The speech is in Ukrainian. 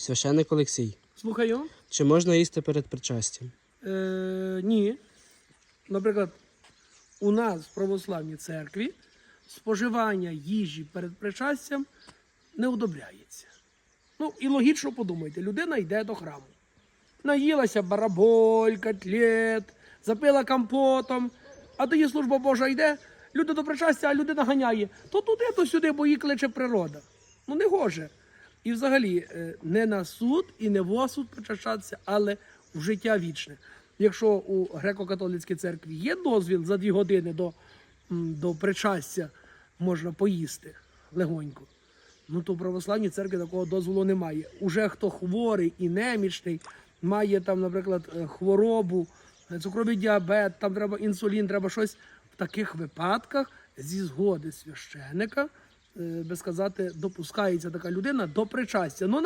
Священник Олексій. Слухаю. Чи можна їсти перед причастям? Е, ні. Наприклад, у нас в православній церкві споживання їжі перед причастям не одобряється. Ну і логічно подумайте, людина йде до храму. Наїлася бараболь, котлет, запила компотом, а тоді служба Божа йде, люди до причастя, а людина ганяє. То туди, то сюди, бо її кличе природа. Ну не гоже. І взагалі е, не на суд і не в осуд причащатися, але в життя вічне. Якщо у греко-католицькій церкві є дозвіл за дві години до, до причастя можна поїсти легонько, ну то в православній церкві такого дозволу немає. Уже хто хворий і немічний, має там, наприклад, е, хворобу, е, цукровий діабет, там треба інсулін, треба щось. В таких випадках зі згоди священика, би сказати, допускається така людина до причастя. Ну,